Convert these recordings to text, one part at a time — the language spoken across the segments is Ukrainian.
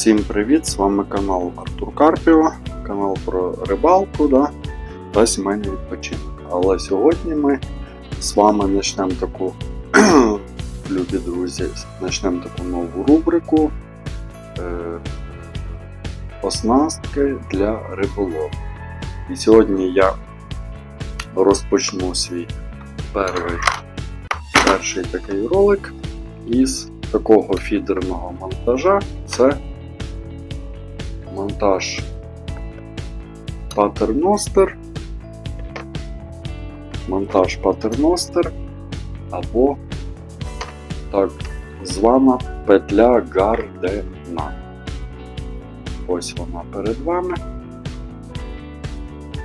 Всім привіт! З вами канал Артур Карпіва, канал про рибалку да, та сімейний відпочинок. Але сьогодні ми з вами почнемо таку, любі друзі, почнемо таку нову рубрику е, Оснастки для риболову. І сьогодні я розпочну свій перший, перший такий ролик із такого фідерного монтажа. Це монтаж патерностер, монтаж патерностер або так звана петля Гардена. Ось вона перед вами.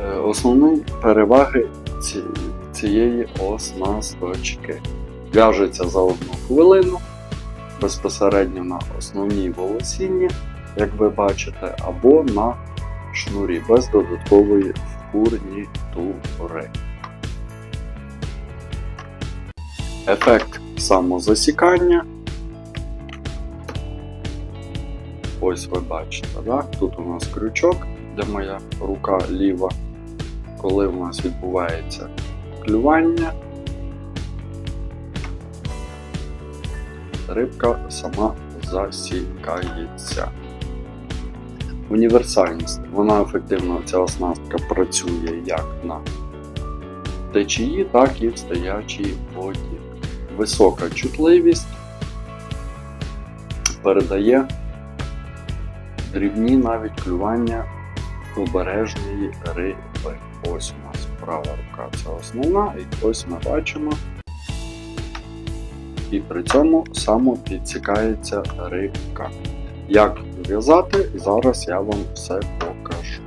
Е, Основні переваги цієї оснасточки. В'яжеться за одну хвилину безпосередньо на основній волосінні, як ви бачите, або на шнурі без додаткової фурнітури. Ефект самозасікання. Ось ви бачите, да? тут у нас крючок, де моя рука ліва. Коли у нас відбувається клювання, рибка сама засікається. Універсальність. Вона ефективно, ця оснастка працює як на течії, так і в стоячій воді. Висока чутливість передає дрібні навіть клювання обережної риби. Ось у нас права рука це основна, і ось ми бачимо і при цьому само підсікається рибка. Як в'язати, зараз я вам все покажу.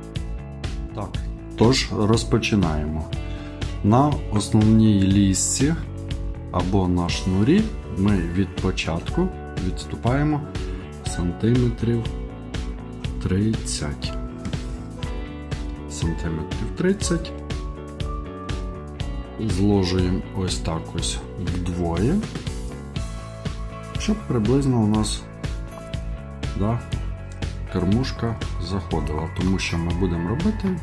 Так, тож розпочинаємо. На основній лісці або на шнурі ми від початку відступаємо сантиметрів 30. Сантиметрів 30. Зложуємо ось так ось вдвоє, щоб приблизно у нас да, кормушка заходила, тому що ми будемо робити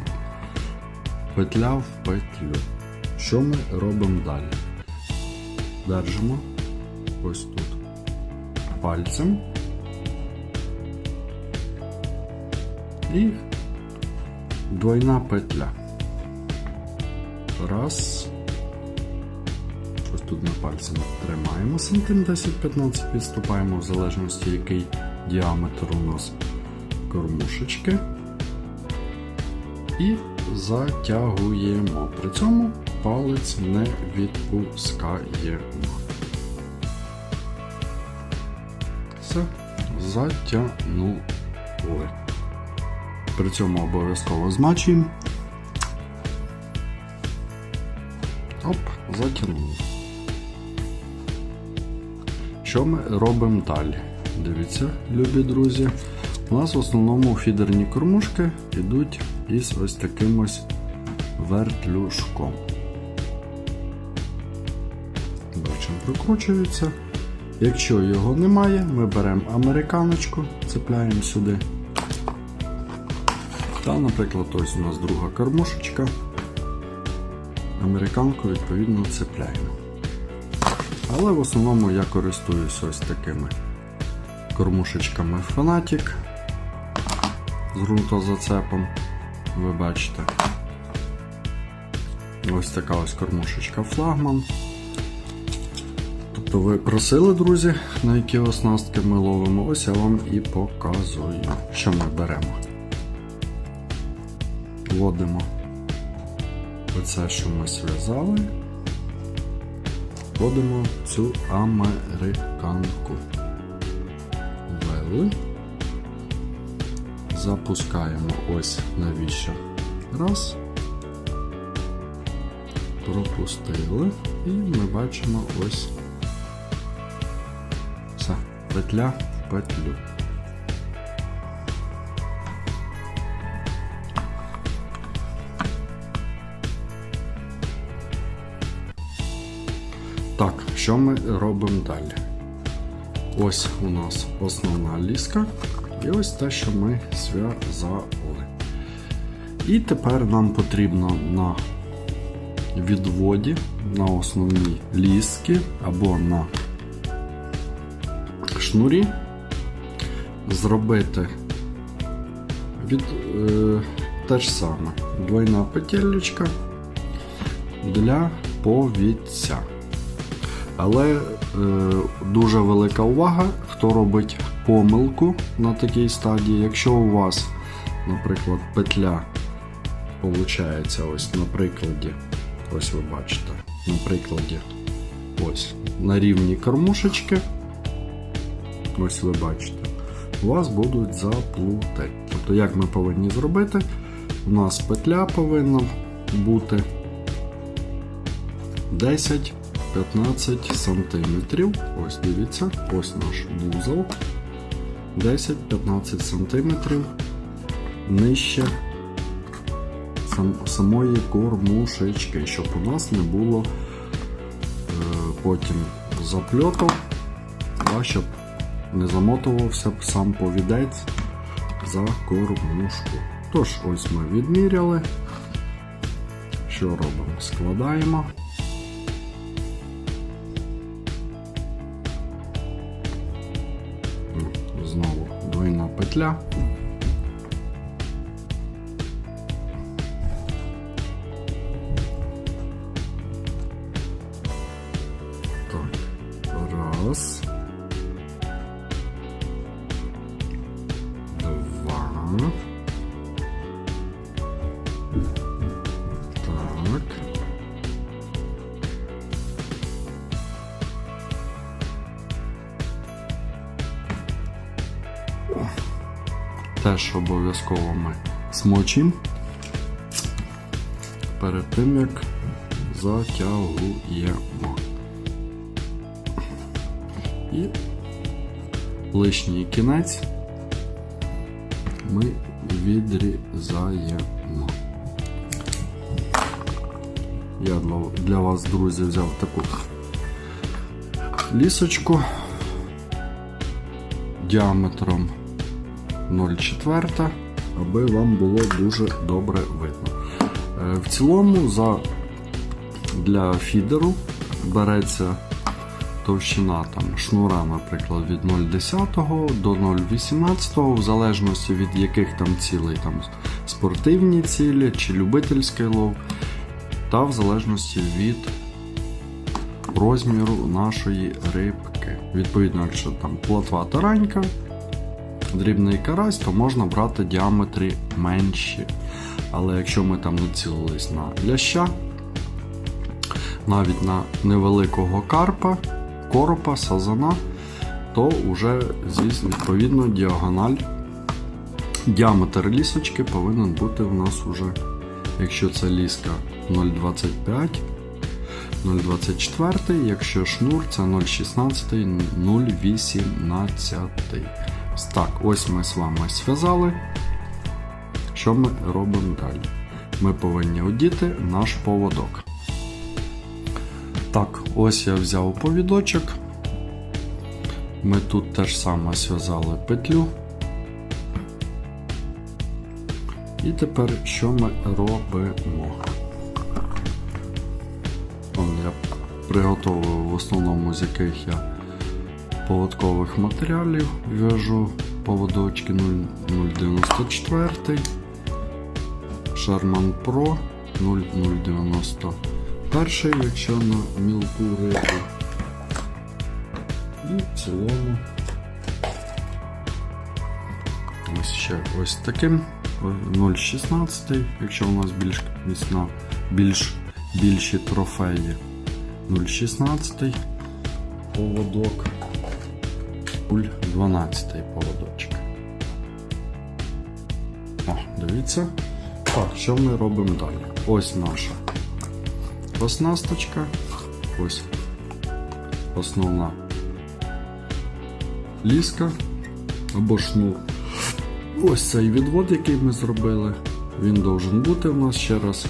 петля в петлю. Що ми робимо далі? Держимо ось тут пальцем і двойна петля. Раз. Ось тут ми пальцем тримаємо сантим 10-15, відступаємо в залежності, який діаметр у нас кормушечки. І затягуємо. При цьому палець не відпускаємо. Все, затягнули. При цьому обов'язково змачуємо. Оп, затягнули. Що ми робимо далі? Дивіться, любі друзі. У нас в основному фідерні кормушки йдуть із ось таким ось вертлюжком. Бачимо, прокручується. Якщо його немає, ми беремо американочку, цепляємо сюди. Та, наприклад, ось у нас друга кормушечка. Американку відповідно цепляємо. Але в основному я користуюсь ось такими кормушечками Fanatic з ґрунтозацепом. Ви бачите. Ось така ось кормушечка флагман. Тобто ви просили, друзі, на які оснастки ми ловимо, ось я вам і показую, що ми беремо. Вводимо оце, що ми зв'язали. Вводимо цю американку. Ввели. Запускаємо ось навіщо. Раз. Пропустили. І ми бачимо ось все. Петля в петлю. Так, що ми робимо далі? Ось у нас основна ліска, І ось те, що ми зв'язали. І тепер нам потрібно на відводі, на основній ліски або на шнурі зробити від, е, те ж саме. Двойна петельничка для повідця. Але е, дуже велика увага, хто робить помилку на такій стадії. Якщо у вас, наприклад, петля виходить, ось на прикладі, ось ви бачите, на прикладі, ось на рівні кормушечки, ось ви бачите, у вас будуть заплути. Тобто, як ми повинні зробити, у нас петля повинна бути 10 15 сантиметрів. Ось дивіться, ось наш вузол. 10-15 сантиметрів нижче самої кормушечки, щоб у нас не було е, потім запльоту, щоб не замотувався сам повідець за кормушку. Тож, ось ми відміряли. Що робимо? Складаємо. Петля. Так, раз. Теж обов'язково ми смочимо перед тим, як затягуємо. І лишній кінець ми відрізаємо. Я для- вас, друзі, взяв таку лісочку діаметром 0,4, аби вам було дуже добре видно. Е, В цілому за, для фідеру береться товщина там, шнура, наприклад, від 0,10 до 0,18, в залежності від яких там цілей там, спортивні цілі чи любительський лов, та в залежності від розміру нашої рибки. Відповідно, якщо там плотва таранька, дрібний карась, то можна брати діаметри менші. Але якщо ми там націлились на ляща, навіть на невеликого карпа, коропа, сазана, то вже зі відповідно діагональ. Діаметр лісочки повинен бути в нас уже, якщо це ліска 0,25, 0,24, якщо шнур це 0,16, 0,18. Так, ось ми з вами зв'язали. Що ми робимо далі? Ми повинні одіти наш поводок. Так, ось я взяв повідочок. Ми тут теж саме зв'язали петлю. І тепер що ми робимо? Он я приготовив в основному з яких я поводкових матеріалів. В'яжу поводочки 0,094, Sharman Pro 0,091, якщо на мілку рибу. І в цілому. Ось ще ось таким. 0,16, якщо у нас більш міцна, більш більші трофеї. 0,16 поводок. 12 поводочок. О, дивіться. Так, що ми робимо далі? Ось наша оснасточка. Ось основна ліска або шнур. Ось цей відвод, який ми зробили. Він должен бути у нас ще раз.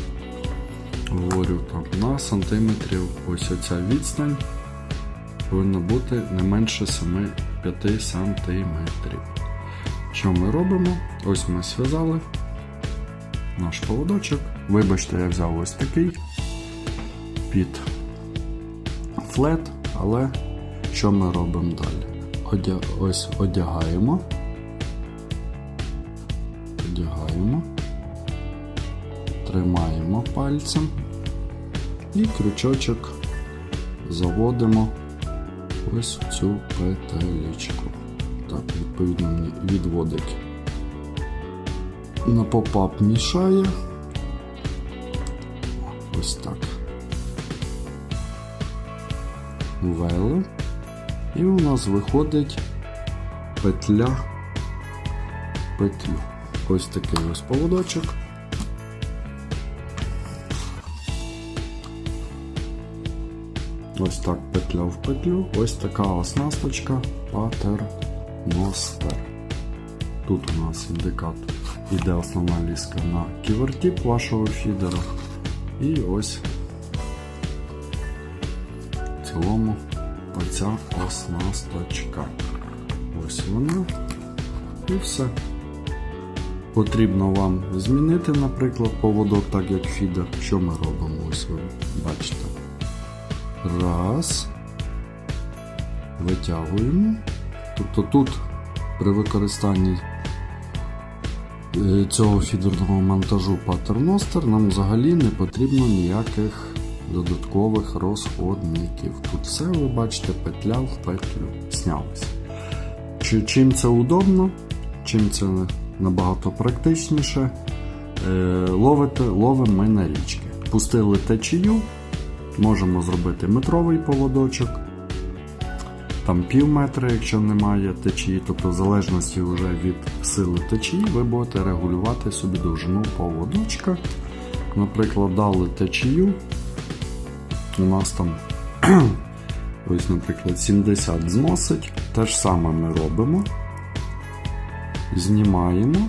Говорю там на сантиметрів. Ось оця відстань повинна бути не менше 7-5 сантиметрів. Що ми робимо? Ось ми зв'язали наш поводочок. Вибачте, я взяв ось такий під флет, але що ми робимо далі? Одя... Ось одягаємо. Одягаємо. Тримаємо пальцем і крючочок заводимо ось цю петелечку. Так, відповідно мені відводить. На попап мішає. Ось так. Ввели. І у нас виходить петля петлю. Ось такий ось поводочок. Ось так петля в петлю. Ось така оснасточка патерностер. Тут у нас індикатор. Іде основна ліска на ківертіп вашого фідера. І ось в цілому оця оснасточка. Ось вона. І все. Потрібно вам змінити, наприклад, поводок, так як фідер. Що ми робимо? Ось ви бачите. Раз. Витягуємо. Тобто тут при використанні е, цього фідерного монтажу патерностер нам взагалі не потрібно ніяких додаткових розходників. Тут все ви бачите, петля в петлю снялося. Чи, чим це удобно, чим це набагато практичніше, е, ловите, ловимо ми на річки. Пустили течію, можемо зробити метровий поводочок, там пів метра, якщо немає течії, тобто в залежності вже від сили течії, ви будете регулювати собі довжину поводочка. Наприклад, дали течію. У нас там, ось, наприклад, 70 зносить. Те ж саме ми робимо. Знімаємо.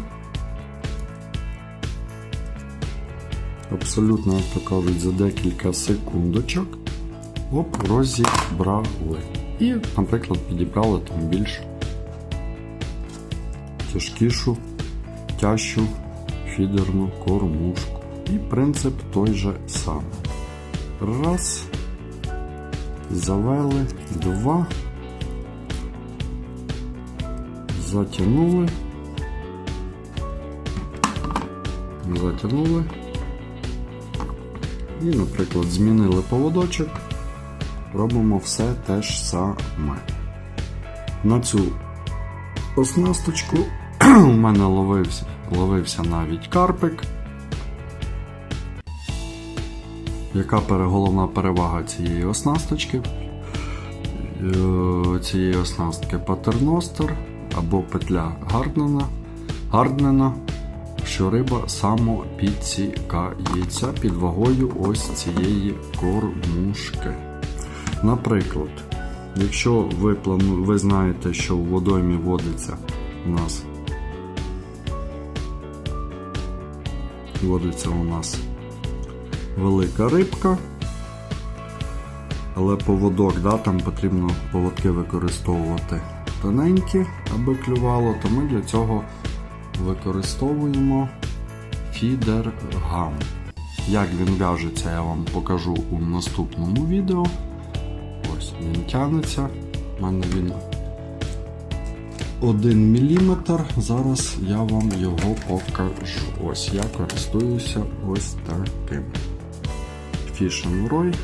Абсолютно, як то кажуть, за декілька секундочок. Оп, розібрали. І, наприклад, підібрали там більш тяжкішу, тяжчу фідерну кормушку. І принцип той же самий. Раз. Завели. Два. Затягнули. Затягнули. І, наприклад, змінили поводочок. Робимо все те ж саме. На цю оснасточку у мене ловився, ловився навіть карпик. Яка головна перевага цієї оснасточки? Е, Цієї оснастки патерностер або петля гарднена, гарднена, що риба самопідсікається під вагою ось цієї кормушки. Наприклад, якщо ви, плану... ви знаєте, що в водоймі водиться у нас водиться у нас велика рибка, але поводок, да, там потрібно поводки використовувати тоненькі, аби клювало, то ми для цього використовуємо фідергам. Як він в'яжеться, я вам покажу у наступному відео. Ось він тягнеться. У мене він 1 мм. Зараз я вам його покажу. Ось я користуюся ось таким. Fishing Roy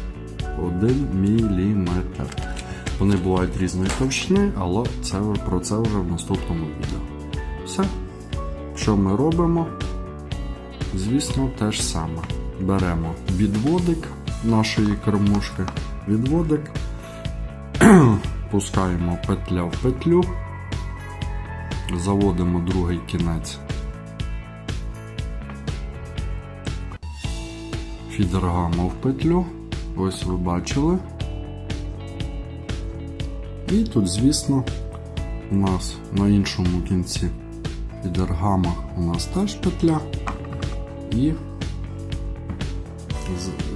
1 мм. Вони бувають різної товщини, але це, про це вже в наступному відео. Все. Що ми робимо? Звісно, те ж саме. Беремо відводик нашої кормушки, відводик, пускаємо петля в петлю, заводимо другий кінець фідергама в петлю. Ось ви бачили. І тут, звісно, у нас на іншому кінці фідергама у нас теж петля. І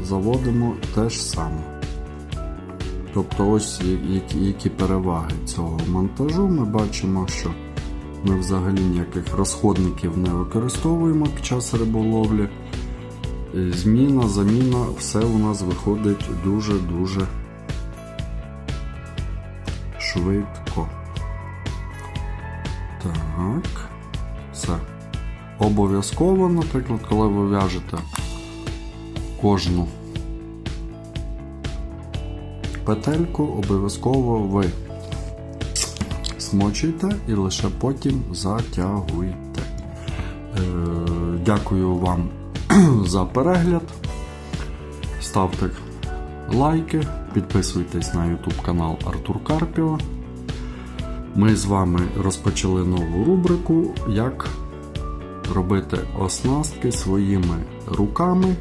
заводимо те ж саме. Тобто ось які переваги цього монтажу. Ми бачимо, що Ми взагалі ніяких розходників не використовуємо під час риболовлі. Зміна, заміна, все у нас виходить дуже-дуже швидко. Так. Все. Обов'язково, наприклад, коли ви в'яжете кожну петельку, обов'язково ви смочуйте і лише потім затягуйте. Е, дякую вам за перегляд. Ставте лайки, підписуйтесь на YouTube канал Артур Карпіо. Ми з вами розпочали нову рубрику, як робити оснастки своїми руками,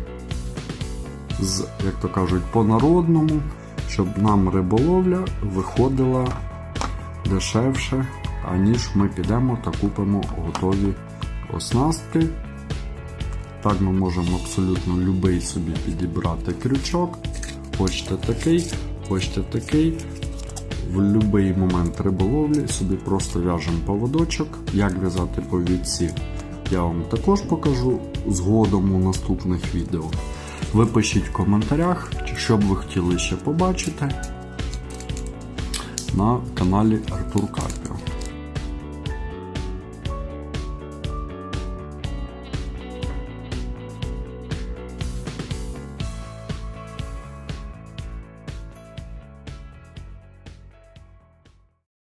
з, як то кажуть, по-народному, щоб нам риболовля виходила дешевше, аніж ми підемо та купимо готові оснастки. Так ми можемо абсолютно будь-який собі підібрати крючок. Хочете такий, хочете такий. В будь-який момент риболовлі собі просто в'яжемо поводочок. Як в'язати повідці, я вам також покажу згодом у наступних відео. Ви пишіть в коментарях, що б ви хотіли ще побачити на каналі Артур Карпіо.